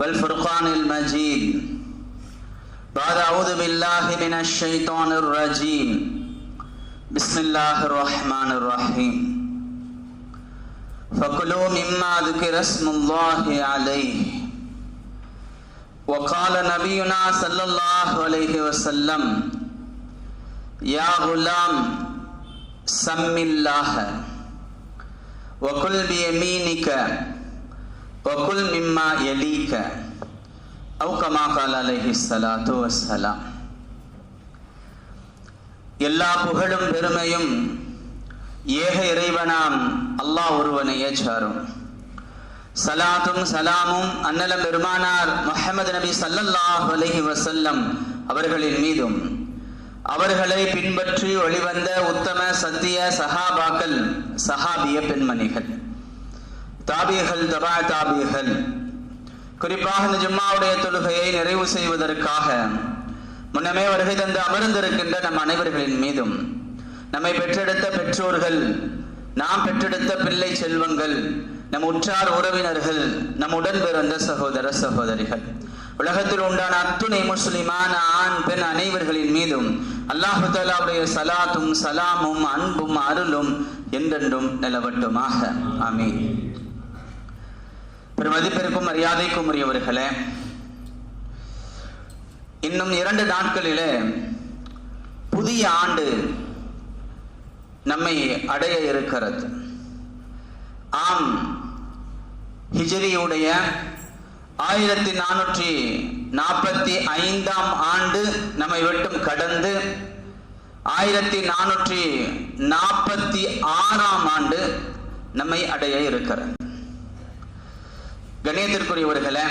والفرقان المجيد. بعد أعوذ بالله من الشيطان الرجيم. بسم الله الرحمن الرحيم. فكلوا مما ذكر اسم الله عليه. وقال نبينا صلى الله عليه وسلم، يا غلام، سم الله. وكل بيمينك வகுல் மிம்மா எலீக அவு கமா காலாலி சலாத்து வசலாம் எல்லா புகழும் பெருமையும் ஏக இறைவனாம் அல்லாஹ் ஒருவனையே சாரும் சலாத்தும் சலாமும் அன்னல பெருமானார் முஹமது நபி சல்லல்லாஹ் அலஹி வசல்லம் அவர்களின் மீதும். அவர்களை பின்பற்றி வழிவந்த உத்தம சத்திய சஹாபாக்கள் சஹாபிய பெண்மணிகள். தாபியர்கள் தபா தாபியர்கள் குறிப்பாக இந்த ஜும்மாவுடைய தொழுகையை நிறைவு செய்வதற்காக முன்னமே வருகை தந்து அமர்ந்திருக்கின்ற நம் அனைவர்களின் மீதும் நம்மை பெற்றெடுத்த பெற்றோர்கள் நாம் பெற்றெடுத்த பிள்ளை செல்வங்கள் நம் உற்றார் உறவினர்கள் நம் உடன் பிறந்த சகோதர சகோதரிகள். உலகத்தில் உண்டான அத்துணை முஸ்லிமான ஆண் பெண் அனைவர்களின் மீதும் அல்லாஹு தாலாவுடைய சலாத்தும் சலாமும் அன்பும் அருளும் என்றென்றும் நிலவட்டுமாக. ஆமீன். ஒரு மதிப்பிற்கும் மரியாதைக்கும் உரியவர்களே இன்னும் இரண்டு நாட்களிலே புதிய ஆண்டு நம்மை அடைய இருக்கிறது. ஆம் ஹிஜரியுடைய ஆயிரத்தி நானூற்றி நாற்பத்தி ஐந்தாம் ஆண்டு நம்மை விட்டும் கடந்து ஆயிரத்தி நானூற்றி நாற்பத்தி ஆறாம் ஆண்டு நம்மை அடைய இருக்கிறது. கணியத்திற்குரியவர்களே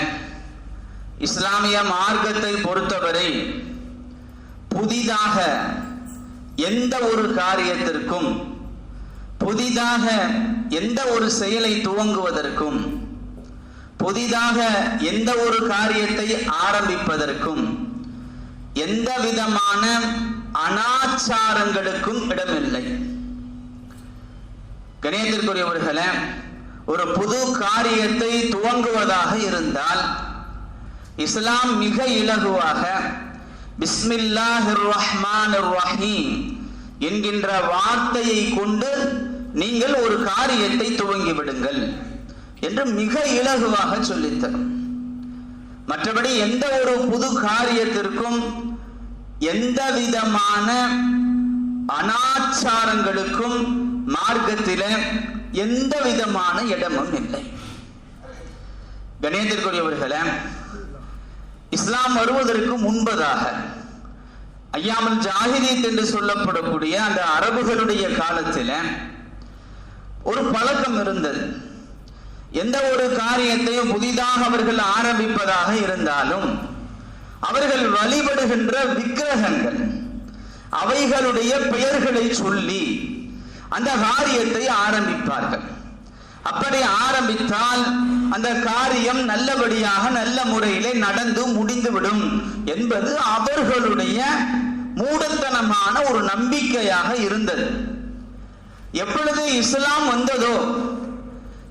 இஸ்லாமிய மார்க்கத்தை பொறுத்தவரை புதிதாக எந்த ஒரு காரியத்திற்கும் புதிதாக எந்த ஒரு செயலை துவங்குவதற்கும் புதிதாக எந்த ஒரு காரியத்தை ஆரம்பிப்பதற்கும் எந்த விதமான அனாச்சாரங்களுக்கும் இடமில்லை. கணியத்திற்குரியவர்களே ஒரு புது காரியத்தை துவங்குவதாக இருந்தால் இஸ்லாம் மிக இலகுவாக பிஸ்மில்லாஹிர் ரஹ்மான் ரஹீம் என்கின்ற வார்த்தையை கொண்டு நீங்கள் ஒரு காரியத்தை துவங்கி விடுங்கள் என்று மிக இலகுவாக சொல்லித்தரும். மற்றபடி எந்த ஒரு புது காரியத்திற்கும் எந்த விதமான அனாச்சாரங்களுக்கும் மார்க்கத்தில எந்த விதமான இடமும் இல்லை. கணேந்திரக்குரியவர்களே இஸ்லாம் வருவதற்கு முன்பதாக ஐயாமல் ஜாகிரீத் என்று சொல்லப்படக்கூடிய அந்த அரபுகளுடைய காலத்தில் ஒரு பழக்கம் இருந்தது. எந்த ஒரு காரியத்தையும் புதிதாக அவர்கள் ஆரம்பிப்பதாக இருந்தாலும் அவர்கள் வழிபடுகின்ற விக்கிரகங்கள் அவைகளுடைய பெயர்களை சொல்லி அந்த காரியத்தை ஆரம்பிப்பார்கள். அப்படி ஆரம்பித்தால் அந்த காரியம் நல்லபடியாக நல்ல முறையிலே நடந்து முடிந்துவிடும் என்பது அவர்களுடைய மூடத்தனமான ஒரு நம்பிக்கையாக இருந்தது. எப்பொழுது இஸ்லாம் வந்ததோ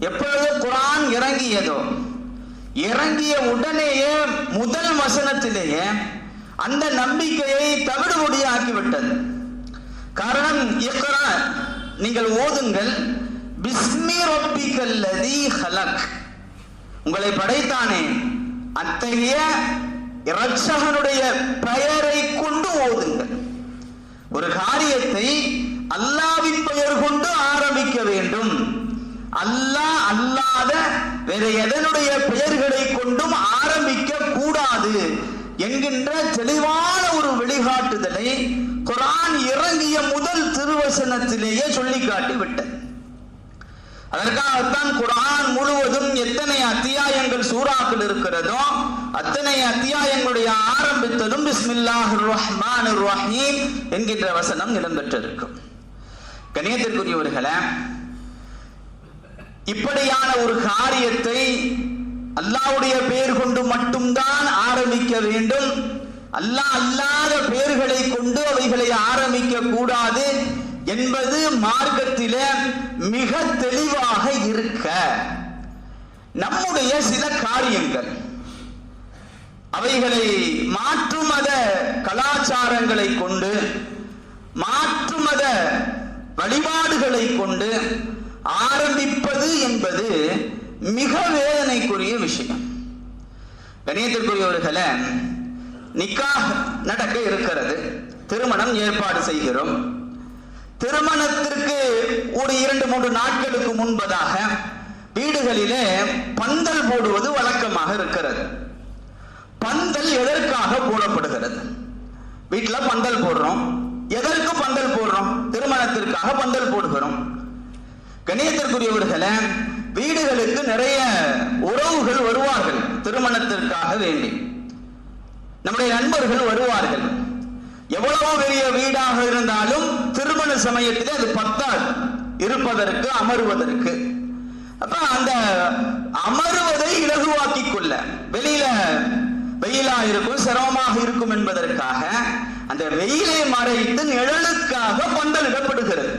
எப்பொழுது குரான் இறங்கியதோ இறங்கிய உடனேயே முதல் வசனத்திலேயே அந்த நம்பிக்கையை தவிடுபடியாக்கிவிட்டது. காரணம் இக்ரா நீங்கள் ஓதுங்கள் பிஸ்மி ரப்பிகல்லதி ஹலக். உங்களை படைத்தானே. அத்தகைய இரட்சகனுடைய பெயரை கொண்டு ஓதுங்கள். ஒரு காரியத்தை அல்லாவின் பெயர் கொண்டு ஆரம்பிக்க வேண்டும். அல்லாஹ் அல்லாத வேற எதனுடைய பெயர்களை கொண்டும் ஆரம்பிக்க கூடாது என்கின்ற தெளிவான ஒரு வழிகாட்டுதலை குரான் இறங்கிய முதல் திருவசனத்திலேயே சொல்லி காட்டி விட்டது அதற்காகத்தான் குரான் முழுவதும் எத்தனை அத்தியாயங்கள் சூறாக்கள் இருக்கிறதோ அத்தனை அத்தியாயங்களுடைய ஆரம்பித்ததும் பிஸ்மில்லாஹ் ரஹ்மான் ரஹீம் என்கின்ற வசனம் இடம்பெற்றிருக்கும். கணியத்திற்குரியவர்களே இப்படியான ஒரு காரியத்தை அல்லாவுடைய பெயர் கொண்டு மட்டும்தான் ஆரம்பிக்க வேண்டும். அல்லா அல்லாத பெயர்களை கொண்டு அவைகளை ஆரம்பிக்க கூடாது என்பது மார்க்கத்தில மிக தெளிவாக இருக்க. நம்முடைய சில காரியங்கள். அவைகளை மாற்று மத கலாச்சாரங்களை கொண்டு மாற்று மத வழிபாடுகளை கொண்டு ஆரம்பிப்பது என்பது மிக வேதனைக்குரிய விஷயம். கணியத்திற்குரியவர்களே நிக்காஹ் நடக்க இருக்கிறது. திருமணம் ஏற்பாடு செய்கிறோம். திருமணத்திற்கு ஒரு இரண்டு மூன்று நாட்களுக்கு முன்பதாக வீடுகளிலே பந்தல் போடுவது வழக்கமாக இருக்கிறது. பந்தல் எதற்காக போடப்படுகிறது? வீட்டில் பந்தல் போடுறோம். எதற்கு பந்தல் போடுறோம்? திருமணத்திற்காக பந்தல் போடுகிறோம். கணியத்திற்குரியவர்களே வீடுகளுக்கு நிறைய உறவுகள் வருவார்கள் திருமணத்திற்காக வேண்டி. நம்முடைய நண்பர்கள் வருவார்கள். எவ்வளவு பெரிய வீடாக இருந்தாலும் திருமண சமயத்திலே அது பத்தால் இருப்பதற்கு அமருவதற்கு. அப்ப அந்த அமருவதை இலகுவாக்கி கொள்ள வெளியில வெயிலா இருக்கும் சிரமமாக இருக்கும் என்பதற்காக அந்த வெயிலை மறைத்து நிழலுக்காக பந்தல் இடப்படுகிறது.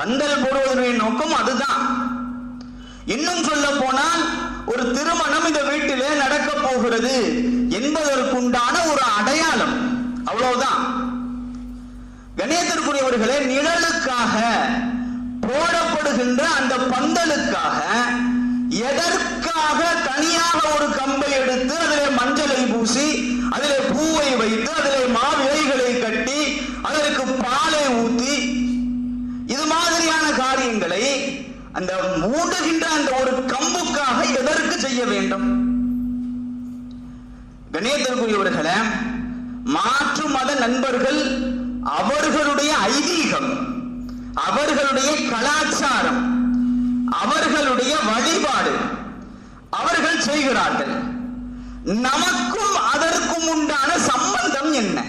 பந்தல் போடுவதனுடைய நோக்கம் அதுதான். இன்னும் சொல்ல போனால் ஒரு திருமணம் இந்த வீட்டிலே நடக்க போகிறது. என்பதற்குண்டான ஒரு அடையாளம். அவ்வளவுதான். கணேசருக்குரியவர்களே நிழலுக்காக போடப்படுகின்ற அந்த பந்தலுக்காக எதற்காக தனியாக ஒரு கம்பை எடுத்து அதிலே மஞ்சளை பூசி அதிலே பூவை வைத்து அதிலே மாவிலைகளை கட்டி அதற்கு பாலை ஊத்தி இது மாதிரியான காரியங்களை அந்த மூடுகின்ற அந்த ஒரு கம்புக்காக எதற்கு செய்ய வேண்டும்? கணேசருக்குரியவர்களே மாற்று மத நண்பர்கள் அவர்களுடைய ஐதீகம் அவர்களுடைய கலாச்சாரம் அவர்களுடைய வழிபாடு அவர்கள் செய்கிறார்கள். நமக்கும் அதற்கும் உண்டான சம்பந்தம் என்ன?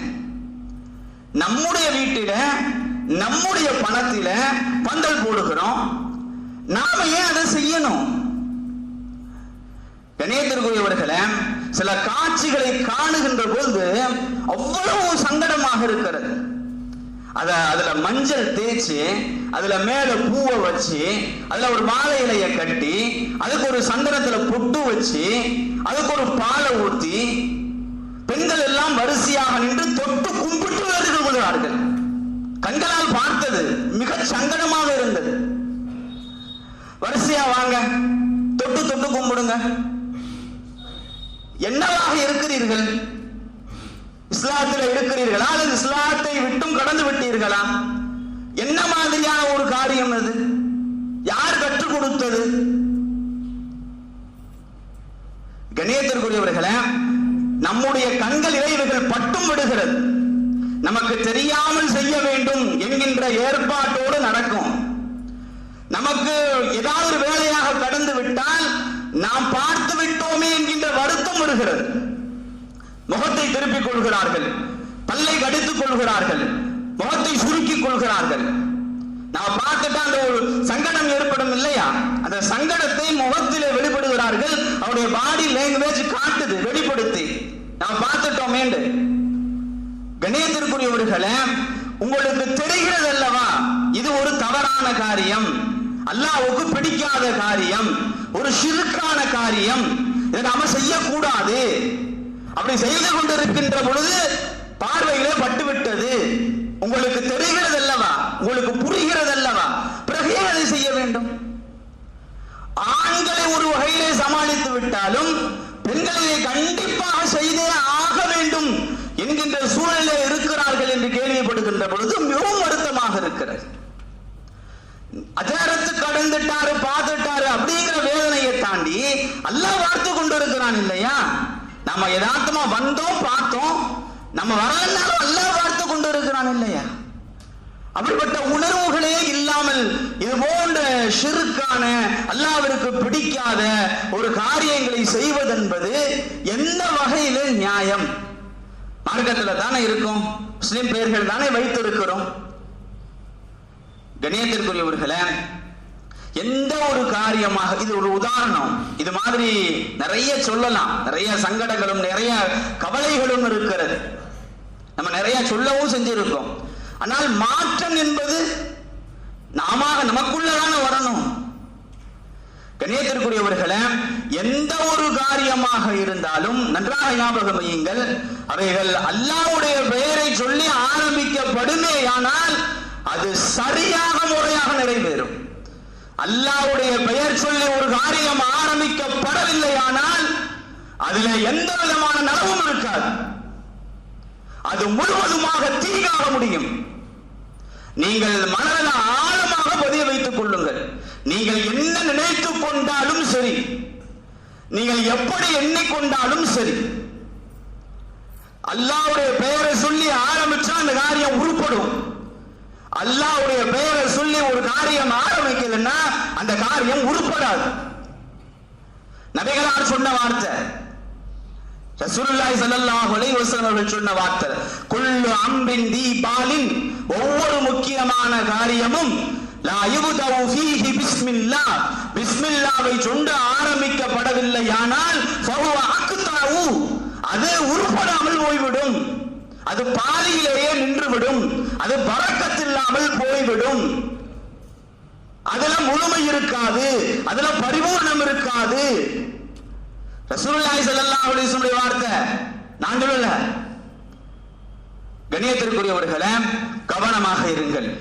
நம்முடைய வீட்டில நம்முடைய பணத்தில பந்தல் போடுகிறோம். நாம ஏன் அதை செய்யணும்? கணேசருக்குரியவர்களே சில காட்சிகளை காணுகின்ற பொழுது அவ்வளவு சங்கடமாக இருக்கிறது. அத அதுல மஞ்சள் தேய்ச்சி அதுல மேல பூவை வச்சு அதுல ஒரு மாலை இலைய கட்டி அதுக்கு ஒரு சந்தனத்துல பொட்டு வச்சு அதுக்கு ஒரு பாலை ஊத்தி பெண்கள் எல்லாம் வரிசையாக நின்று தொட்டு கும்பிட்டு வருகிறார்கள் கண்களால் பார்த்தது மிக சங்கடமாக இருந்தது. வரிசையா வாங்க தொட்டு தொட்டு கும்பிடுங்க. என்னவாக இருக்கிறீர்கள்? இஸ்லாத்தில் இருக்கிறீர்களா? அல்லது இஸ்லாத்தை விட்டும் கடந்து விட்டீர்களா? என்ன மாதிரியான ஒரு காரியம் அது? யார் கற்றுக் கொடுத்தது? கணியத்திற்குரியவர்களே நம்முடைய கண்கள் இவைகள் பட்டும் விடுகிறது. நமக்கு தெரியாமல் செய்ய வேண்டும் என்கின்ற ஏற்பாட்டோடு நடக்கும். நமக்கு ஏதாவது வேலையாக கடந்து விட்டால் நாம் பார்த்து விட்டோமே என்கின்ற வருத்தம் வருகிறது. முகத்தை திருப்பிக் கொள்கிறார்கள். பல்லை கடித்துக் கொள்கிறார்கள். முகத்தை சுருக்கிக் கொள்கிறார்கள். நாம் பார்த்துட்டா அந்த ஒரு சங்கடம் ஏற்படும் இல்லையா? அந்த சங்கடத்தை முகத்திலே வெளிப்படுகிறார்கள். அவருடைய பாடி லாங்குவேஜ் காட்டுது வெளிப்படுத்தி. நாம் பார்த்துட்டோமேண்டு கணேசருக்குரியவர்களே உங்களுக்கு தெரிகிறது அல்லவா இது ஒரு தவறான காரியம். அல்லாவுக்கு பிடிக்காத காரியம். ஒரு சிறுக்கான காரியம். இதை நாம செய்யக்கூடாது. அப்படி செய்து கொண்டிருக்கின்ற பொழுது பார்வையிலே பட்டுவிட்டது. உங்களுக்கு தெரிகிறது அல்லவா உங்களுக்கு புரிகிறது அல்லவா பிறகு அதை செய்ய வேண்டும்? ஆண்களை ஒரு வகையிலே சமாளித்து விட்டாலும் பெண்களை கண்டிப்பாக செய்தே ஆக வேண்டும் என்கின்ற சூழலிலே இருக்கிறார்கள் என்று கேள்விப்படுகின்ற பொழுது மிகவும் வருத்தமாக இருக்கிறது. அஜாரத்து கடந்துட்டாரு பார்த்துட்டாரு அப்படிங்கிற வேதனையை தாண்டி அல்லாஹ் பார்த்து கொண்டு இருக்கிறான் இல்லையா? நம்ம யதார்த்தமா வந்தோம் பார்த்தோம். நம்ம வரலன்னாலும் அல்லாஹ் பார்த்து கொண்டு இருக்கிறான் இல்லையா? அப்படிப்பட்ட உணர்வுகளே இல்லாமல் இது போன்ற ஷிருக்கான அல்லாவிற்கு பிடிக்காத ஒரு காரியங்களை செய்வதென்பது எந்த வகையில நியாயம்? மார்க்கத்துல தானே இருக்கும். முஸ்லிம் பெயர்கள் தானே வைத்திருக்கிறோம். கணியத்திற்குரியவர்களே எந்த ஒரு காரியமாக இது ஒரு உதாரணம். இது மாதிரி நிறைய சொல்லலாம். நிறைய சங்கடங்களும் நிறைய கவலைகளும் இருக்கிறது. நம்ம நிறைய சொல்லவும் செஞ்சிருக்கோம். ஆனால் மாற்றம் என்பது நாம நமக்குள்ளதான வரணும். கணியத்திற்குரியவர்களே எந்த ஒரு காரியமாக இருந்தாலும் நன்றாக ஞாபகம் வையுங்கள் அவைகள் அல்லாவுடைய பெயரை சொல்லி ஆரம்பிக்கப்படுமே ஆனால் அது சரியாக முறையாக நிறைவேறும். அல்லாவுடைய பெயர் சொல்லி ஒரு காரியம் ஆரம்பிக்கப்படவில்லையானால் அதுல எந்த விதமான நலவும் இருக்காது. அது முழுவதுமாக தீங்காக முடியும். நீங்கள் மனதில் ஆழமாக பதிய வைத்துக் கொள்ளுங்கள். நீங்கள் என்ன நினைத்துக் கொண்டாலும் சரி. நீங்கள் எப்படி எண்ணிக்கொண்டாலும் சரி. அல்லாவுடைய பெயரை சொல்லி ஆரம்பிச்சா அந்த காரியம் உருப்படும். அல்லாவுடைய பெயரை சொல்லி ஒரு காரியம் ஆரம்பிக்கலன்னா அந்த காரியம் உருப்படாது. நபிகளார் சொன்ன வார்த்தை. ரசூலுல்லாஹி ஸல்லல்லாஹு அலைஹி வஸல்லம் அவர்கள் சொன்ன வார்த்தை. குல்லு அம்ரின் தீபாலின் ஒவ்வொரு முக்கியமான காரியமும் லா யுபதவு ஃபீஹி பிஸ்மில்லா. பிஸ்மில்லாவை சொண்டு ஆரம்பிக்கப்படவில்லையானால் ஃபஹுவ அக்தாவு அது உருப்படாமல் போய்விடும். அது பாதியிலேயே நின்றுவிடும். அது பறக்கத்தில்லாமல் போய்விடும். அதுல முழுமை இருக்காது. அதுல பரிபூர்ணம் இருக்காது. வார்த்தை நான் சொல்லல. கணியத்திற்குரியவர்களே கவனமாக இருங்கள்.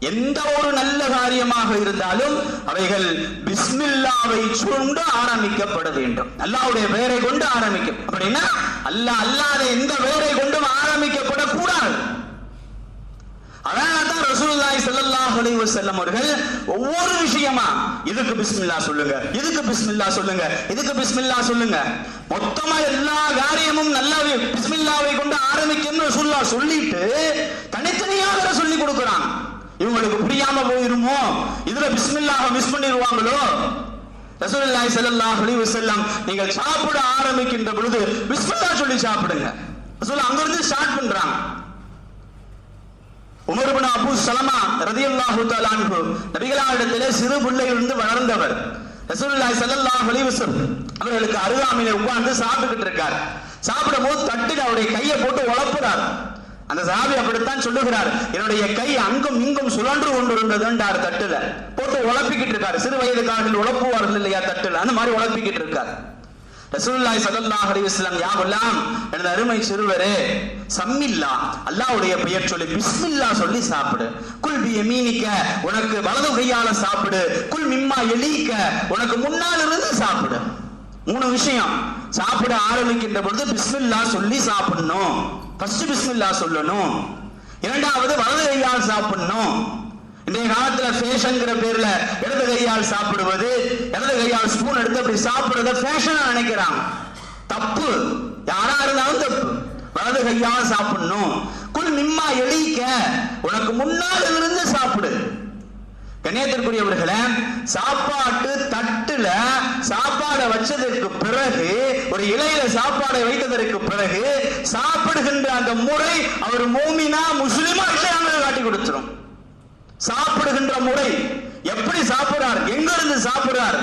எந்த ஒரு நல்ல காரியமாக இருந்தாலும் அவைகள் பிஸ்மில்லாவை சுண்டு ஆரம்பிக்கப்பட வேண்டும். அல்லாவுடைய பெயரை கொண்டு ஆரம்பிக்கும். அப்படின்னா அல்லாஹ் அல்லாத எந்த பெயரை கொண்டும் ஆரம்பிக்கப்படக்கூடாது அதனாலதான் ரசூலுல்லாஹி ஸல்லல்லாஹு அலைஹி வஸல்லம் அவர்கள் ஒவ்வொரு விஷயமா இதுக்கு பிஸ்மில்லா சொல்லுங்க இதுக்கு பிஸ்மில்லா சொல்லுங்க இதுக்கு பிஸ்மில்லா சொல்லுங்க. மொத்தமா எல்லா காரியமும் நல்லா பிஸ்மில்லாவை கொண்டு ஆரம்பிக்கணும் ரசூல்லா சொல்லிட்டு தனித்தனியாக சொல்லி கொடுக்கிறான் இவங்களுக்கு புரியாம போயிருமோ? இதுல பிஸ்மில்லாஹ மிஸ் பண்ணிடுவாங்களோ? ரசூலுல்லாஹி ஸல்லல்லாஹு அலைஹி வஸல்லம் நீங்கள் சாப்பிட ஆரம்பிக்கின்ற பொழுது பிஸ்மில்லா சொல்லி சாப்பிடுங்க. ரசூல் அங்கிருந்து ஸ்டார்ட் பண்றாங்க. உமர் அபு சலமா ரலியல்லாஹு தஆலா அன்ஹு நபிகளாரிடத்திலே சிறு பிள்ளையிலிருந்து வளர்ந்தவர். ரசூலுல்லாஹி ஸல்லல்லாஹு அலைஹி வஸல்லம் அவர்களுக்கு அருகாமையிலே உட்கார்ந்து சாப்பிட்டுக்கிட்டு இருக்கார். சாப்பிடும் போது தட்டில் அவருடைய கையை போட்டு உழப்புறார். அந்த சாபி அப்படித்தான் சொல்லுகிறார் என்னுடைய கை அங்கும் இங்கும் சுழன்று கொண்டிருந்ததுன்றார் தட்டுல. போட்டு உழப்பிக்கிட்டு இருக்காரு. சிறு வயதுக்காரர்கள் உழப்புவார்கள் இல்லையா தட்டுல? அந்த மாதிரி உழப்பிக்கிட்டு இருக்காரு. ரசூல்லாய் சல்லாஹ் அலைஹி யாவெல்லாம் எனது அருமை சிறுவரே சம்மில்லா அல்லாஹ்வுடைய பெயர் சொல்லி பிஸ்மில்லா சொல்லி சாப்பிடு. குல் பி மீனிக்க உனக்கு வலது கையால சாப்பிடு. குல் மிம்மா எலிக்க உனக்கு முன்னால் இருந்து சாப்பிடு. மூணு விஷயம். சாப்பிட ஆரம்பிக்கின்ற பொழுது பிஸ்மில்லா சொல்லி சாப்பிடணும். ஃபர்ஸ்ட் பிஸ்மில்லா சொல்லணும். இரண்டாவது வலது கையால் சாப்பிடணும். இன்றைய காலத்துல ஃபேஷன்ங்கிற பேர்ல இடது கையால் சாப்பிடுவது இடது கையால் ஸ்பூன் எடுத்து அப்படி சாப்பிடுறத ஃபேஷனா நினைக்கிறாங்க. தப்பு. யாரா இருந்தாலும் தப்பு. வலது கையால் சாப்பிடணும். குல் நிம்மா எழிக்க உனக்கு முன்னால் இருந்து சாப்பிடு. கண்ணியத்திற்குரியவர்களே சாப்பாட்டு தட்டுல சாப்பாடை வச்சதற்கு பிறகு ஒரு இலையில சாப்பாடை வைத்ததற்கு பிறகு சாப்பிடுகின்ற அந்த முறை அவர் மூமினா முஸ்லிமா இல்லையாங்கிறத காட்டி கொடுத்துரும். சாப்பிடுகின்ற முறை. எப்படி சாப்பிடுறார்? எங்கிருந்து சாப்பிடுறார்?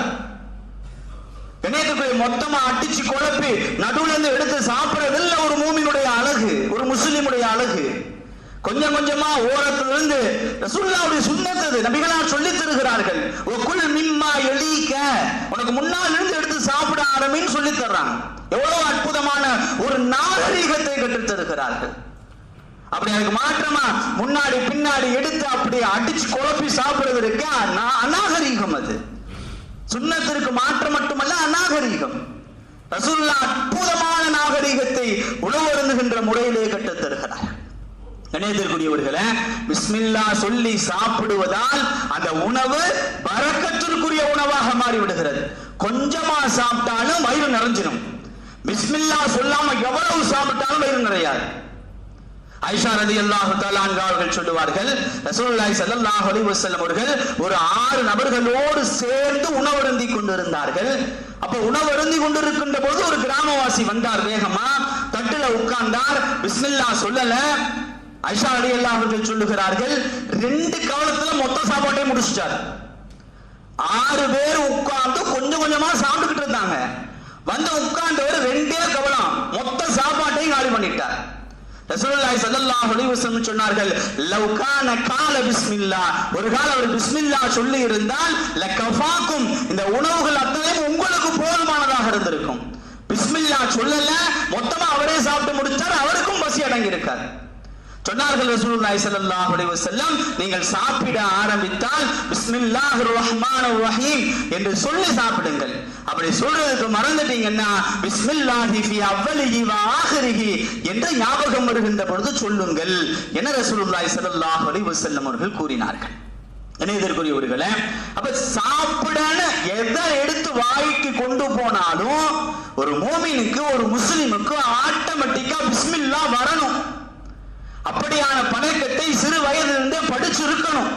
இணையத்துக்குரிய மொத்தமா அடிச்சு குழப்பி நடுவுல இருந்து எடுத்து சாப்பிடுறதில்ல. ஒரு மூமினுடைய அழகு ஒரு முஸ்லிமுடைய அழகு. கொஞ்சம் கொஞ்சமா ஓரத்திலிருந்து இருந்து சுண்ணத்தது நபிகளார் சொல்லி தருகிறார்கள். குல் மிம்மா எழிக்க உனக்கு முன்னால் இருந்து எடுத்து சாப்பிட ஆரம்பின்னு சொல்லி தர்றாங்க. எவ்வளவு அற்புதமான ஒரு நாகரீகத்தை கற்றுத் தருகிறார்கள். அப்படி எனக்கு மாற்றமா முன்னாடி பின்னாடி எடுத்து அப்படி அடிச்சு குழப்பி சாப்பிடுறது இருக்கா அநா- அநாகரீகம் அது. சுண்ணத்திற்கு மாற்றம் மட்டுமல்ல அநாகரீகம். ரசூல்லா அற்புதமான நாகரீகத்தை உணவருந்துகின்ற முறையிலே கற்றுத் தருகிறார் கணேதற்குரியவர்களே பிஸ்மில்லா சொல்லி சாப்பிடுவதால் அந்த உணவு பறக்கத்திற்குரிய உணவாக மாறிவிடுகிறது. கொஞ்சமா சாப்பிட்டாலும் வயிறு நிறைஞ்சிடும் பிஸ்மில்லா சொல்லாம எவ்வளவு சாப்பிட்டாலும் வயிறு நிறையாது. ஐஷா ரலியல்லாஹு அல்லாஹு அன்ஹா அவர்கள் சொல்லுவார்கள் ரசூலுல்லாஹி ஸல்லல்லாஹு அலைஹி வஸல்லம் அவர்கள் ஒரு ஆறு நபர்களோடு சேர்ந்து உணவருந்தி கொண்டிருந்தார்கள். அப்ப உணவருந்தி கொண்டிருக்கின்ற போது ஒரு கிராமவாசி வந்தார் வேகமா தட்டுல உட்கார்ந்தார். பிஸ்மில்லா சொல்லல. ஐஷா ரலியல்லாஹு அவர்கள் சொல்லுகிறார்கள் ரெண்டு கவலத்துல மொத்த சாப்பாட்டையும் முடிச்சிட்டார். ஆறு பேர் உட்கார்ந்து கொஞ்சம் கொஞ்சமா சாப்பிட்டுக்கிட்டு இருந்தாங்க. வந்து உட்கார்ந்தவர் ரெண்டே கவலம் மொத்த சாப்பாட்டையும் காலி பண்ணிட்டார். ரசூலுல்லாஹி ஸல்லல்லாஹு அலைஹி வஸல்லம் சொன்னார்கள் லவ் கான கால பிஸ்மில்லா. ஒரு கால அவர் பிஸ்மில்லா சொல்லி இருந்தால் லகஃபாக்கும் இந்த உணவுகள் அத்தனையும் உங்களுக்கு போதுமானதாக இருந்திருக்கும். பிஸ்மில்லா சொல்லல மொத்தமா அவரே சாப்பிட்டு முடிச்சார் அவருக்கும் பசி அடங்கி இருக்கார் சொன்னார்கள் ரசூலுல்லாஹி ஸல்லல்லாஹு அலைஹி வஸல்லம் நீங்கள் சாப்பிட ஆரம்பித்தால் பிஸ்மில்லாஹிர் ரஹ்மானிர் ரஹீம் என்று சொல்லி சாப்பிடுங்கள். அப்படி சொல்றதுக்கு மறந்துட்டீங்கன்னா பிஸ்மில்லாஹி ஃபி அவ்வலிஹி வ ஆஹிரிஹி என்று ஞாபகம் வருகின்ற பொழுது சொல்லுங்கள் என ரசூலுல்லாஹி ஸல்லல்லாஹு அலைஹி வஸல்லம் அவர்கள் கூறினார்கள். இணையதற்குரியவர்களே அப்ப சாப்பிடன எதை எடுத்து வாய்க்கு கொண்டு போனாலும் ஒரு மோமினுக்கு ஒரு முஸ்லிமுக்கு ஆட்டோமேட்டிக்கா பிஸ்மில்லா வரணும். அப்படியான பழக்கத்தை சிறு வயதிலிருந்தே படிச்சிருக்கணும்.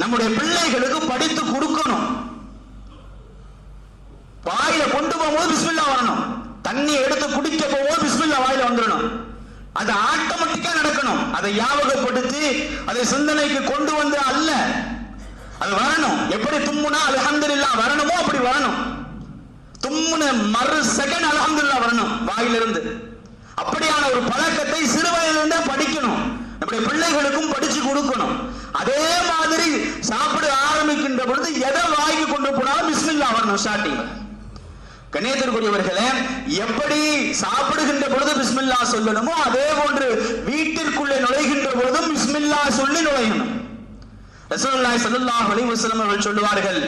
நம்முடைய பிள்ளைகளுக்கு படித்து கொடுக்கணும். வாயில கொண்டு போகும்போது பிஸ்மில்லா வரணும். தண்ணி எடுத்து குடிக்க போகும்போது பிஸ்மில்லா வாயில வந்துடணும். அது ஆட்டோமேட்டிக்கா நடக்கணும். அதை ஞாபகப்படுத்தி அதை சிந்தனைக்கு கொண்டு வந்து அல்ல. அது வரணும். எப்படி தும்முனா அலஹந்தில்லா வரணுமோ அப்படி வரணும். தும்முன மறு செகண்ட் அல்ஹம்துலில்லாஹ் வரணும் வாயிலிருந்து. அப்படியான ஒரு பழக்கத்தை சிறு வயதிலிருந்தே படிக்கணும். நம்முடைய பிள்ளைகளுக்கும் படிச்சு கொடுக்கணும். அதே மாதிரி சாப்பிட ஆரம்பிக்கின்ற பொழுது எதை வாங்கி கொண்டு போனாலும் பிஸ்மில்லா வரணும் ஸ்டார்டிங். கண்ணியத்திற்குரியவர்களே எப்படி சாப்பிடுகின்ற பொழுது பிஸ்மில்லா சொல்லணுமோ அதே போன்று வீட்டிற்குள்ளே நுழைகின்ற பொழுதும் பிஸ்மில்லா சொல்லி நுழையணும். ரசூலுல்லாஹி ஸல்லல்லாஹு அலைஹி அவர்கள் சொல்லுவார்கள்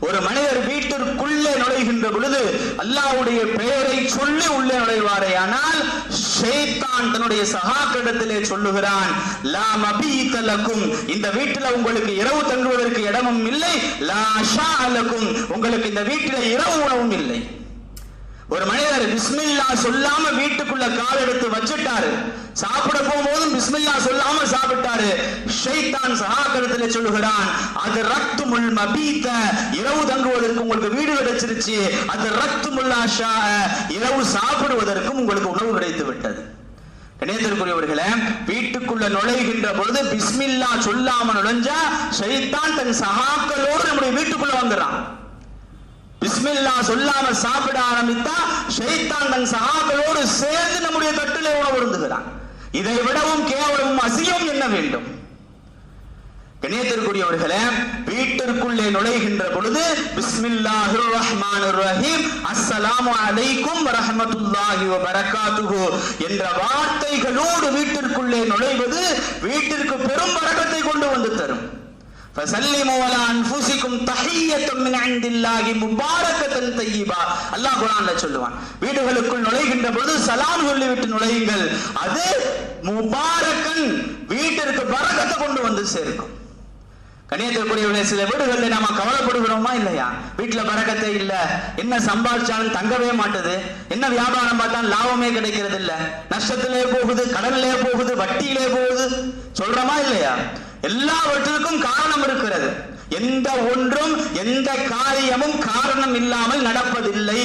ஒரு மனிதர் வீட்டிற்குள்ளே நுழைகின்ற பொழுது அல்லாஹ்வுடைய பெயரை சொல்லி உள்ளே நுழைவாரே. ஆனால் ஷைத்தான் தன்னுடைய சகாக்கிடத்திலே சொல்லுகிறான் லா மபீத இந்த வீட்டில் உங்களுக்கு இரவு தங்குவதற்கு இடமும் இல்லை. லா ஷா லக்கும். உங்களுக்கு இந்த வீட்டில் இரவு உணவும் இல்லை. ஒரு மனிதர் பிஸ்மில்லா சொல்லாம வீட்டுக்குள்ள கால் எடுத்து வச்சுட்டாரு. சாப்பிட போகும்போதும் பிஸ்மில்லா சொல்லாம சாப்பிட்டாரு. ஷைத்தான் சகாக்கரத்தில் சொல்லுகிறான் அது ரத்து முள் மபீத்த. இரவு தங்குவதற்கு உங்களுக்கு வீடு கிடைச்சிருச்சு. அது ரத்து முல்லாஷா இரவு சாப்பிடுவதற்கும் உங்களுக்கு உணவு கிடைத்து விட்டது கணேசருக்குரியவர்களே வீட்டுக்குள்ள நுழைகின்ற பொழுது பிஸ்மில்லா சொல்லாம நுழைஞ்சா ஷைத்தான் தன் சகாக்களோடு நம்முடைய வீட்டுக்குள்ள வந்துடுறான் பிஸ்மில்லா சொல்லாம சாப்பிட ஆரம்பித்தா ஷைத்தான் தன் சகாக்களோடு சேர்ந்து நம்முடைய தட்டிலே உணவு விழுந்துகிறான் இதை விடவும் கேவலமும் அசியம் என்ன வேண்டும்? கணியத்திற்குரியவர்களே வீட்டிற்குள்ளே நுழைகின்ற பொழுது பிஸ்மில்லாஹு ரஹ்மான் ரஹீம் அஸ்ஸலாமு அலைக்கும் வரஹ்மத்துல்லாஹி வ என்ற வார்த்தைகளோடு வீட்டிற்குள்ளே நுழைவது வீட்டிற்கு பெரும் வரகத்தை கொண்டு வந்து தரும். فسلموا على انفسكم تحيه من عند الله مباركه طيبه அல்லாஹ் குர்ஆன்ல சொல்லுவான் வீடுகளுக்குள் நுழைகின்ற பொழுது சலாம் சொல்லிவிட்டு நுழையுங்கள் அது முபாரக்கன் வீட்டிற்கு பரக்கத்தை கொண்டு வந்து சேர்க்கும் கணியத்திற்குரியவர்களே சில வீடுகளில் நாம கவலைப்படுகிறோமா இல்லையா வீட்டுல பறக்கத்தே இல்ல என்ன சம்பாதிச்சாலும் தங்கவே மாட்டுது என்ன வியாபாரம் பார்த்தாலும் லாபமே கிடைக்கிறது இல்ல நஷ்டத்திலே போகுது கடனிலே போகுது வட்டியிலே போகுது சொல்றோமா இல்லையா எல்லாவற்றிற்கும் காரணம் இருக்கிறது. எந்த ஒன்றும் எந்த காரியமும் காரணம் இல்லாமல் நடப்பதில்லை.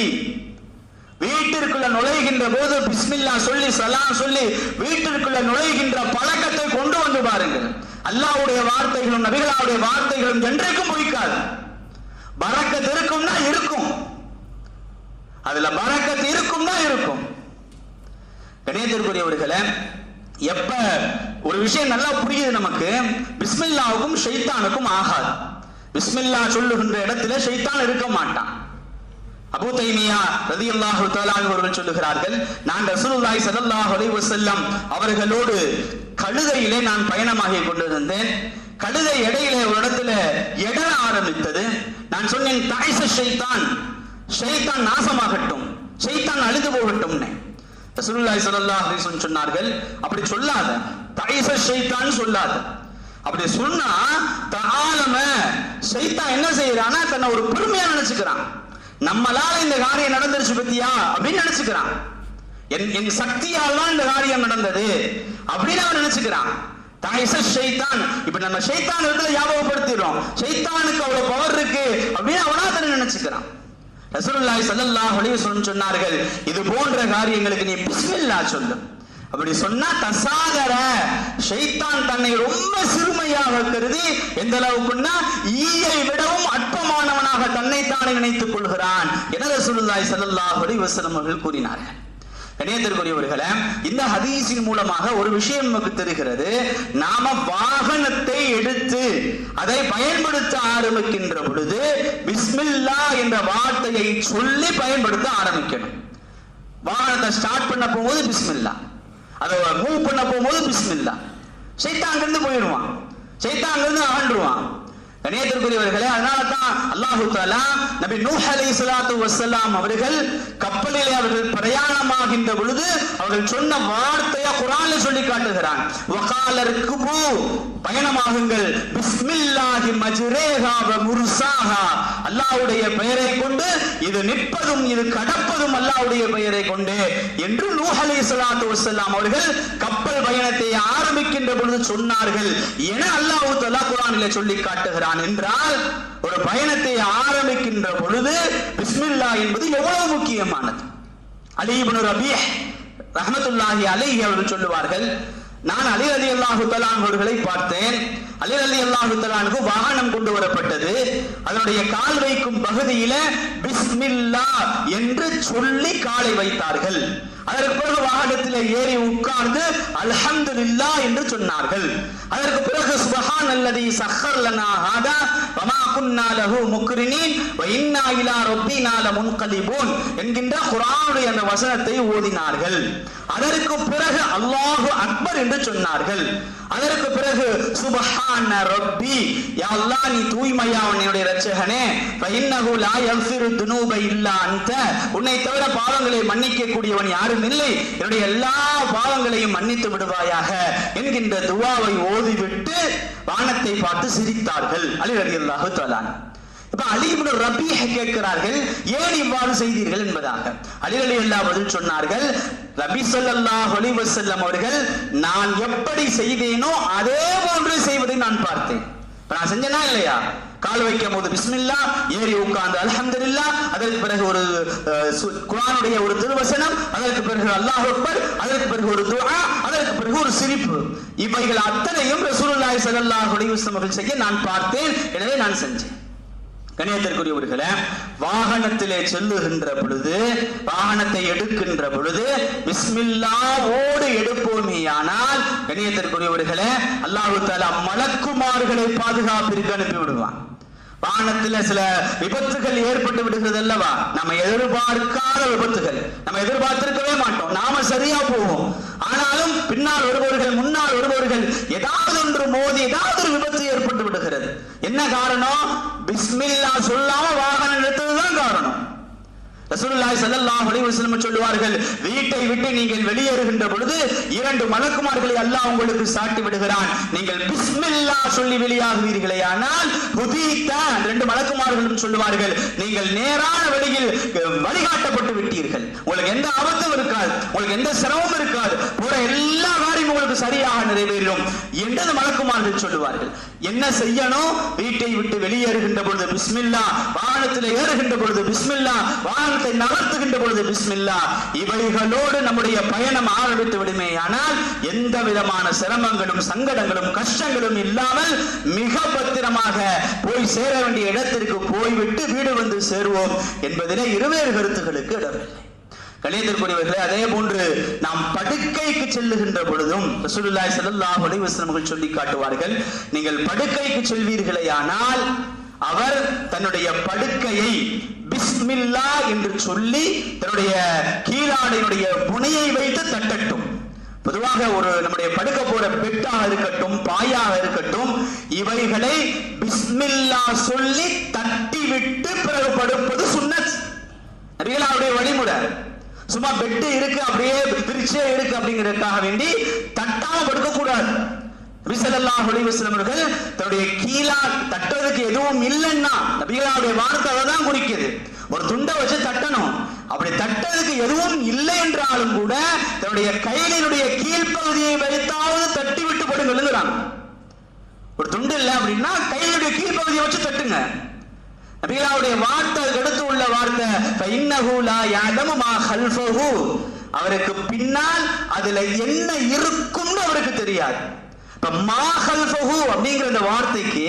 வீட்டிற்குள்ள நுழைகின்ற போது பிஸ்மில்லா சொல்லி சலாம் சொல்லி வீட்டிற்குள்ள நுழைகின்ற பழக்கத்தை கொண்டு வந்து பாருங்கள். அல்லாவுடைய வார்த்தைகளும் நபிகளாவுடைய வார்த்தைகளும் என்றைக்கும் பொய்க்காது. பறக்கத்து இருக்கும்னா இருக்கும். அதுல பறக்கத்து இருக்கும்னா இருக்கும். கணியத்திற்குரியவர்களே எப்ப ஒரு விஷயம் நல்லா புரியுது நமக்கு. பிஸ்மில்லாவுக்கும் ஷைத்தானுக்கும் ஆகாது. பிஸ்மில்லா சொல்லுகின்ற இடத்துல ஷைத்தான் இருக்க மாட்டான். அபு தைமியா ரதி அல்லாஹு அவர்கள் சொல்லுகிறார்கள் நான் ரசூலுல்லாய் ஸல்லல்லாஹு அலைஹி வஸல்லம் அவர்களோடு கழுதையிலே நான் பயணமாகி கொண்டிருந்தேன். கழுதை இடையிலே ஒரு இடத்துல எடர ஆரம்பித்தது. நான் சொன்னேன் தாய்ச ஷைத்தான் ஷைத்தான் நாசமாகட்டும் ஷைத்தான் அழுது போகட்டும்னே. ரசூலுல்லாஹி ஸல்லல்லாஹு அலைஹி சொன்னார்கள் அப்படி சொல்லாத. தாய்ச ஷைத்தான் சொல்லாத. அப்படி சொன்னா தஆலம ஷைத்தான் என்ன செய்யறானா தன்னை ஒரு பெருமையா நினைச்சுக்கிறான். நம்மளால இந்த காரியம் நடந்துருச்சு பத்தியா? அப்படின்னு நினைச்சுக்கிறான். என் என் சக்தியால் தான் இந்த காரியம் நடந்தது அப்படின்னு அவன் நினைச்சுக்கிறான். தாய்ச ஷைத்தான். இப்ப நம்ம ஷைத்தான் இடத்துல ஞாபகப்படுத்திடுறோம். ஷைத்தானுக்கு அவ்வளவு பவர் இருக்கு அப்படின்னு அவனா தன்னை நினைச்சுக்கிறான். ரசூலுல்லாஹி ஸல்லல்லாஹு அலைஹி வஸல்லம் சொன்னார்கள் இது போன்ற காரியங்களுக்கு நீ பிஸ்மில்லா சொல்லு. அப்படி சொன்னா தசாகர ஷைத்தான் தன்னை ரொம்ப சிறுமையாக கருதி எந்த அளவுக்குன்னா ஈயை விடவும் அற்பமானவனாக தன்னைத்தானே நினைத்துக் கொள்கிறான் என ரசூலுல்லாஹி ஸல்லல்லாஹு அலைஹி வஸல்லம் அவர்கள் கூறினார்கள். கணியத்திற்குரியவர்களே இந்த ஹதீஸின் மூலமாக ஒரு விஷயம் நமக்கு தெரிகிறது. நாம வாகனத்தை எடுத்து அதை பயன்படுத்த ஆரம்பிக்கின்ற பொழுது பிஸ்மில்லா என்ற வார்த்தையை சொல்லி பயன்படுத்த ஆரம்பிக்கணும். வாகனத்தை ஸ்டார்ட் பண்ண போகும்போது பிஸ்மில்லா. அதை மூவ் பண்ண போகும்போது பிஸ்மில்லா. சைத்தான் அங்கிருந்து போயிடுவான். சைத்தான் அங்கிருந்து அகன்றுவான் கணியத்திற்குரியவர்களே அதனால தான் அல்லாஹு தாலா நபி நூஹ் அலை சலாத்து வசலாம் அவர்கள் கப்பலிலே அவர்கள் பிரயாணமாகின்ற பொழுது அவர்கள் சொன்ன வார்த்தையை குர்ஆன்ல சொல்லி காட்டுகிறான் வகாலருக்கு பூ பயணமாகுங்கள். பிஸ்மில்லாஹி மஜ்ரேஹா வ முர்சாஹா அல்லாஹ்வுடைய பெயரை கொண்டு இது நிற்பதும் இது கடப்பதும் அல்லாஹ்வுடைய பெயரை கொண்டு என்று நூஹ் அலை சலாத்து வசலாம் அவர்கள் கப்பல் பயணத்தை ஆரம்பிக்கின்ற பொழுது சொன்னார்கள் என அல்லாஹு தாலா குரானிலே சொல்லி காட்டுகிறான் என்றால் ஒரு பயணத்தை ஆரம்பிக்கின்ற பொழுது பிஸ்மில்லா என்பது எவ்வளவு முக்கியமானது? அலி ரபி ரஹமத்துல்லாஹி ரஹ்மத்துல்லாஹி அவர்கள் சொல்லுவார்கள் நான் அலி அலி அல்லாஹு அவர்களை பார்த்தேன். அலி அலி அல்லாஹு தலானுக்கு வாகனம் கொண்டு வரப்பட்டது. அதனுடைய கால் வைக்கும் பகுதியில பிஸ்மில்லா என்று சொல்லி காலை வைத்தார்கள். அதற்கு பிறகு வாகனத்தில் ஏறி உட்கார்ந்து அல்ஹம்துலில்லா என்று சொன்னார்கள். அதற்கு பிறகு சுபஹான் அல்லதி சஹர் லனா ஹாதா வமா குன்னா லஹு முக்ரினீன் வ இன்னா இலா ரப்பினா லமுன்கலிபூன் என்கின்ற குர்ஆனுடைய அந்த வசனத்தை ஓதினார்கள். அதற்கு பிறகு அல்லாஹு அக்பர் என்று சொன்னார்கள். அதற்கு பிறகு சுபஹான ரப்பி யா அல்லாஹ் நீ தூய்மையாவன் என்னுடைய இரட்சகனே ஃபஇன்னஹு லா யஃபிரு துனூப இல்லா அன்த உன்னை தவிர பாவங்களை மன்னிக்க கூடியவன் யார் யாரும் இல்லை. என்னுடைய எல்லா பாவங்களையும் மன்னித்து விடுவாயாக என்கின்ற துவாவை ஓதிவிட்டு வானத்தை பார்த்து சிரித்தார்கள். அலி அலி அல்லாஹு தஆலா இப்ப அலி இப்னு ரபீஹ் கேட்கிறார்கள் ஏன் இவ்வாறு செய்தீர்கள்? என்பதாக. அலி அலி அல்லா பதில் சொன்னார்கள் ரபி சொல்லல்லா அலைஹி வஸல்லம் அவர்கள் நான் எப்படி செய்தேனோ அதே போன்று செய்வதை நான் பார்த்தேன். நான் செஞ்சேனா இல்லையா? கால் வைக்கும் போது பிஸ்மில்லா ஏறி உட்கார்ந்து அலஹம்துல்லா அதற்கு பிறகு ஒரு அஹ், சு- ஒரு திருவசனம் அதற்கு பிறகு அல்லாஹ் அக்பர் அதற்கு பிறகு ஒரு துஆ அதற்கு பிறகு ஒரு சிரிப்பு. இவைகள் அத்தனையும் ரசூலுல்லாஹி ஸல்லல்லாஹு அலைஹி வஸல்லம் அவர்கள் செய்ய நான் பார்த்தேன் எனவே நான் செஞ்சேன். கணியத்திற்குரியவர்களே வாகனத்திலே செல்லுகின்ற பொழுது வாகனத்தை எடுக்கின்ற பொழுது பிஸ்மில்லாவோடு எடுப்போமேயானால் கணியத்திற்குரியவர்களே அல்லாஹு தாலா மலக்குமார்களை பாதுகாப்பிற்கு அனுப்பி விடுவான் வாகனத்துல சில விபத்துகள் ஏற்பட்டு விடுகிறது அல்லவா? நம்ம எதிர்பார்க்காத விபத்துகள். நம்ம எதிர்பார்த்திருக்கவே மாட்டோம். நாம சரியா போவோம். ஆனாலும் பின்னால் வருபவர்கள் முன்னால் வருபவர்கள் ஏதாவது ஒன்று மோதி ஏதாவது ஒரு விபத்து ஏற்பட்டு விடுகிறது. என்ன காரணம்? பிஸ்மில்லா சொல்லாம வாகனம் எடுத்ததுதான் காரணம். ரசூலுல்லாஹி ஸல்லல்லாஹு அலைஹி வஸல்லம் சொல்லுவார்கள் வீட்டை விட்டு நீங்கள் வெளியேறுகின்ற பொழுது இரண்டு மலக்குமார்களை அல்லாஹ் உங்களுக்கு சாட்டி விடுகிறான். நீங்கள் பிஸ்மில்லா சொல்லி வெளியாகுவீர்களே ஆனால் ஹுதீத ரெண்டு மலக்குமார்களும் சொல்லுவார்கள் நீங்கள் நேரான வழியில் வழிகாட்டப்பட்டு விட்டீர்கள். உங்களுக்கு எந்த ஆபத்தும் இருக்காது உங்களுக்கு எந்த சிரமமும் இருக்காது. போற எல்லா காரியமும் உங்களுக்கு சரியாக நிறைவேறும் என்றது மலக்குமார்கள் சொல்லுவார்கள். என்ன செய்யணும்? வீட்டை விட்டு வெளியேறுகின்ற பொழுது பிஸ்மில்லா வாகனத்தில் ஏறுகின்ற பொழுது பிஸ்மில்லா வாகனத்தில் வாகனத்தை நடத்துகின்ற பொழுது பிஸ்மில்லா இவைகளோடு நம்முடைய பயணம் ஆரம்பித்து விடுமேயானால் எந்த விதமான சிரமங்களும் சங்கடங்களும் கஷ்டங்களும் இல்லாமல் மிக பத்திரமாக போய் சேர வேண்டிய இடத்திற்கு போய்விட்டு வீடு வந்து சேருவோம் என்பதிலே இருவேறு கருத்துகளுக்கு இடமில்லை. கணியத்திற்குரியவர்களே அதே போன்று நாம் படுக்கைக்கு செல்லுகின்ற பொழுதும் ரசூலுல்லாய் ஸல்லல்லாஹு அலைஹி சொல்லி காட்டுவார்கள் நீங்கள் படுக்கைக்கு செல்வீர்களேயானால் அவர் தன்னுடைய படுக்கையை பிஸ்மில்லா என்று சொல்லி தன்னுடைய கீழாடையினுடைய புனையை வைத்து தட்டட்டும். பொதுவாக ஒரு நம்முடைய படுக்க போற பெட்டாக இருக்கட்டும் பாயாக இருக்கட்டும் இவைகளை பிஸ்மில்லா சொல்லி தட்டிவிட்டு பிறகு படுப்பது சுண்ணத். நபிகளாருடைய வழிமுறை சும்மா பெட்டு இருக்கு அப்படியே விரிச்சே இருக்கு அப்படிங்கிறதுக்காக வேண்டி தட்டாம படுக்க கூடாது நபிசல்லாஹ் அலிவசலம் அவர்கள் தன்னுடைய கீழா தட்டுறதுக்கு எதுவும் இல்லைன்னா நபிகளாவுடைய வார்த்தை அதை தான் குறிக்குது. ஒரு துண்டை வச்சு தட்டணும். அப்படி தட்டதுக்கு எதுவும் இல்லை என்றாலும் கூட தன்னுடைய கைகளினுடைய கீழ்ப்பகுதியை வைத்தாவது தட்டி விட்டு போட்டு ஒரு துண்டு இல்லை அப்படின்னா கையினுடைய கீழ்ப்பகுதியை வச்சு தட்டுங்க. நபிகளாவுடைய வார்த்தை அதுக்கு உள்ள வார்த்தை ஃபைன்னஹு லா யஅலமு மா அவருக்கு பின்னால் அதுல என்ன இருக்கும்னு அவருக்கு தெரியாது. அப்படிங்கிற இந்த வார்த்தைக்கு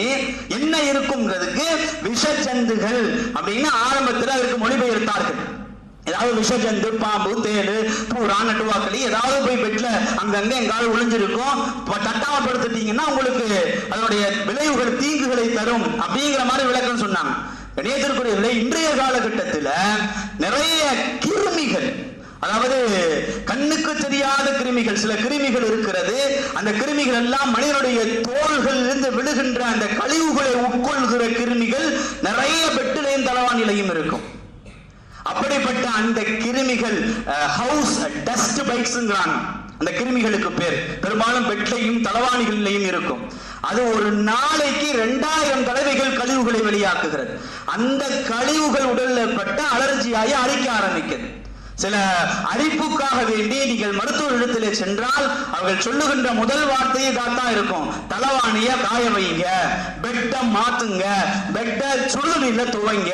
என்ன இருக்குங்கிறதுக்கு விஷஜந்துகள் அப்படின்னு ஆரம்பத்தில் அதற்கு மொழிபெயர்த்தார்கள் ஏதாவது விஷஜந்து பாம்பு தேடு பூரா நட்டுவாக்களி ஏதாவது போய் பெட்ல அங்கங்க எங்காவது ஒளிஞ்சிருக்கும். தட்டாமப்படுத்திட்டீங்கன்னா படுத்துட்டீங்கன்னா உங்களுக்கு அதனுடைய விளைவுகள் தீங்குகளை தரும் அப்படிங்கிற மாதிரி விளக்கம் சொன்னாங்க. கணேசருக்குரிய இன்றைய காலகட்டத்தில் நிறைய கிருமிகள் அதாவது கண்ணுக்கு தெரியாத கிருமிகள் சில கிருமிகள் இருக்கிறது. அந்த கிருமிகள் எல்லாம் மனிதனுடைய தோள்கள் இருந்து விழுகின்ற அந்த கழிவுகளை உட்கொள்கிற கிருமிகள் நிறைய பெட்டிலையும் தலவானிலையும் இருக்கும். அப்படிப்பட்ட அந்த கிருமிகள் ஹவுஸ் டஸ்ட் பைக்ஸ்ங்கிறாங்க அந்த கிருமிகளுக்கு பேர். பெரும்பாலும் பெட்லையும் தலவாணிகளிலையும் இருக்கும். அது ஒரு நாளைக்கு ரெண்டாயிரம் தடவைகள் கழிவுகளை வெளியாக்குகிறது. அந்த கழிவுகள் உடல்ல பட்ட அலர்ஜியாகி அரிக்க ஆரம்பிக்கிறது சில அழைப்புக்காக வேண்டி நீங்கள் மருத்துவ இடத்திலே சென்றால் அவர்கள் சொல்லுகின்ற முதல் வார்த்தையே தான் இருக்கும். தலவாணிய காய வைங்க பெட்டை மாத்துங்க பெட்டை சுடுதலில் துவைங்க.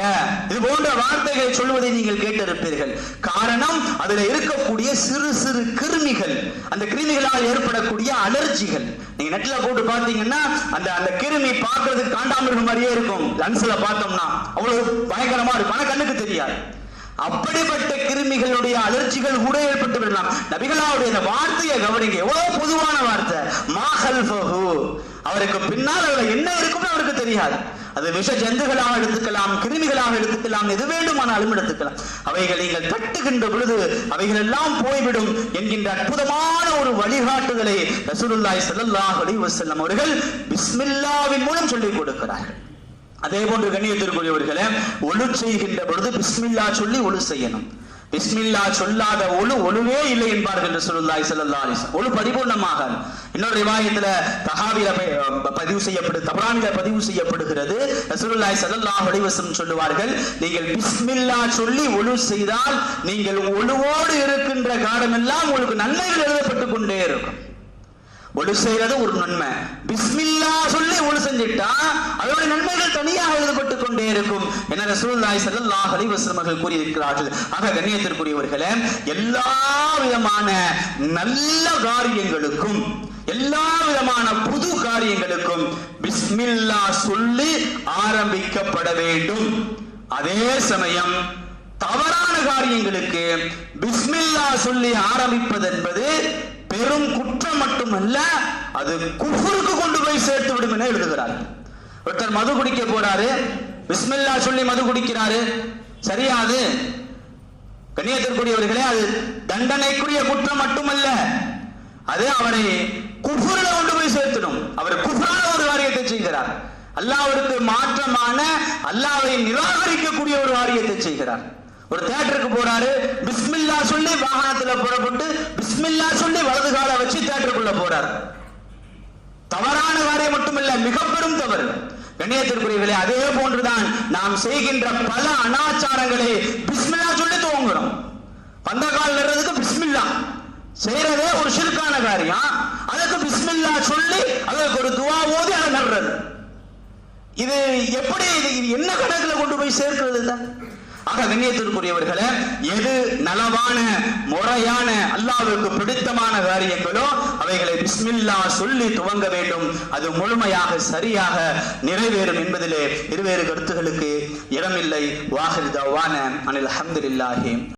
இது போன்ற வார்த்தைகளை சொல்வதை நீங்கள் கேட்டிருப்பீர்கள். காரணம் அதுல இருக்கக்கூடிய சிறு சிறு கிருமிகள். அந்த கிருமிகளால் ஏற்படக்கூடிய அலர்ஜிகள். நீங்க நெட்ல போட்டு பாத்தீங்கன்னா அந்த அந்த கிருமி பார்க்கறதுக்கு காண்டாமிருகம் மாதிரியே இருக்கும். லன்ஸ்ல பார்த்தோம்னா அவ்வளவு பயங்கரமா இருக்கும். ஆனா கண்ணுக்கு தெரியாது. அப்படிப்பட்ட கிருமிகளுடைய அலர்ச்சிகள் கூட ஏற்பட்டு விடலாம் நபிகளாவுடைய இந்த வார்த்தையை கவனிங்க. எவ்வளவு பொதுவான வார்த்தை. மாஹல் அவருக்கு பின்னால் அவர் என்ன இருக்கும்னு அவருக்கு தெரியாது. அது விஷ ஜந்துகளாக எடுத்துக்கலாம் கிருமிகளாக எடுத்துக்கலாம் எது வேண்டுமானாலும் எடுத்துக்கலாம். அவைகள் நீங்கள் தட்டுகின்ற பொழுது அவைகள் எல்லாம் போய்விடும் என்கின்ற அற்புதமான ஒரு வழிகாட்டுதலை ரசூலுல்லாய் ஸல்லல்லாஹு அலி வசல்லம் அவர்கள் பிஸ்மில்லாவின் மூலம் சொல்லிக் கொடுக்கிறார்கள். அதே போன்று கண்ணியத்திற்குரியவர்களே ஒழு செய்கின்ற பொழுது பிஸ்மில்லா சொல்லி ஒழு செய்யணும். பிஸ்மில்லா சொல்லாத ஒழு ஒழுவே இல்லை என்பார்கள் ரசூலுல்லாஹி ஸல்லல்லாஹு அலைஹி வஸல்லம். ஒழு பரிபூர்ணமாக இன்னொரு ரிவாயத்துல தஹாவில பதிவு செய்யப்படு தபரானில பதிவு செய்யப்படுகிறது. ரசூலுல்லாஹி ஸல்லல்லாஹு அலைஹி வஸல்லம் சொல்லுவார்கள் நீங்கள் பிஸ்மில்லா சொல்லி ஒழு செய்தால் நீங்கள் ஒழுவோடு இருக்கின்ற காலமெல்லாம் உங்களுக்கு நன்மைகள் எழுதப்பட்டு கொண்டே இருக்கும். ஒழு செய்யறது ஒரு நன்மை. பிஸ்மில்லா சொல்லி ஒழு செஞ்சிட்டா அதோட நன்மைகள் தனியாக எழுதப்பட்டு கொண்டே இருக்கும். என ரசூலுல்லாஹி ஸல்லல்லாஹு அலைஹி கூறியிருக்கிறார்கள். ஆக கண்ணியத்திற்குரியவர்களே எல்லா விதமான நல்ல காரியங்களுக்கும் எல்லா விதமான புது காரியங்களுக்கும் பிஸ்மில்லா சொல்லி ஆரம்பிக்கப்பட வேண்டும். அதே சமயம் தவறான காரியங்களுக்கு பிஸ்மில்லா சொல்லி ஆரம்பிப்பது என்பது பெரும் குற்றம் மட்டுமல்ல அது குஃபுருக்கு கொண்டு போய் சேர்த்து விடும் என எழுதுகிறார். ஒருத்தர் மது குடிக்க போறாரு பிஸ்மில்லா சொல்லி மது குடிக்கிறாரு. சரியா அது கண்ணியத்திற்குரியவர்களே அது தண்டனைக்குரிய குற்றம் மட்டுமல்ல. அது அவரை குஃபுரில் கொண்டு போய் சேர்த்திடும். அவர் குஃபுரான ஒரு காரியத்தை செய்கிறார். அல்லாவிற்கு மாற்றமான அல்லாவை நிராகரிக்கக்கூடிய ஒரு காரியத்தை செய்கிறார். ஒரு தேட்டருக்கு போறாரு பிஸ்மில்லா சொல்லி வாகனத்துல புறப்பட்டு பிஸ்மில்லா சொல்லி வலது கால வச்சு தேட்டருக்குள்ள போறார். தவறான காரியம் மட்டுமல்ல மிக பெரும் தவறு. கண்ணியத்திற்குரியவர்களே அதே போன்றுதான் நாம் செய்கின்ற பல அனாச்சாரங்களை பிஸ்மில்லா சொல்லி துவங்குறோம். பந்த கால் நடுறதுக்கு பிஸ்மில்லா. செய்யறதே ஒரு சிறுக்கான காரியம். அதுக்கு பிஸ்மில்லா சொல்லி அதற்கு ஒரு துவா ஓதி அதை நடுறது இது எப்படி இது இது என்ன கணக்குல கொண்டு போய் சேர்க்கிறது தான் ஆக கண்ணியத்திற்குரியவர்களே எது நலவான முறையான அல்லாவுக்கு பிடித்தமான காரியங்களோ அவைகளை பிஸ்மில்லா சொல்லி துவங்க வேண்டும். அது முழுமையாக சரியாக நிறைவேறும் என்பதிலே இருவேறு கருத்துகளுக்கு இடமில்லை. வாஹிர் தவான அனில் அஹமதுல்லாஹி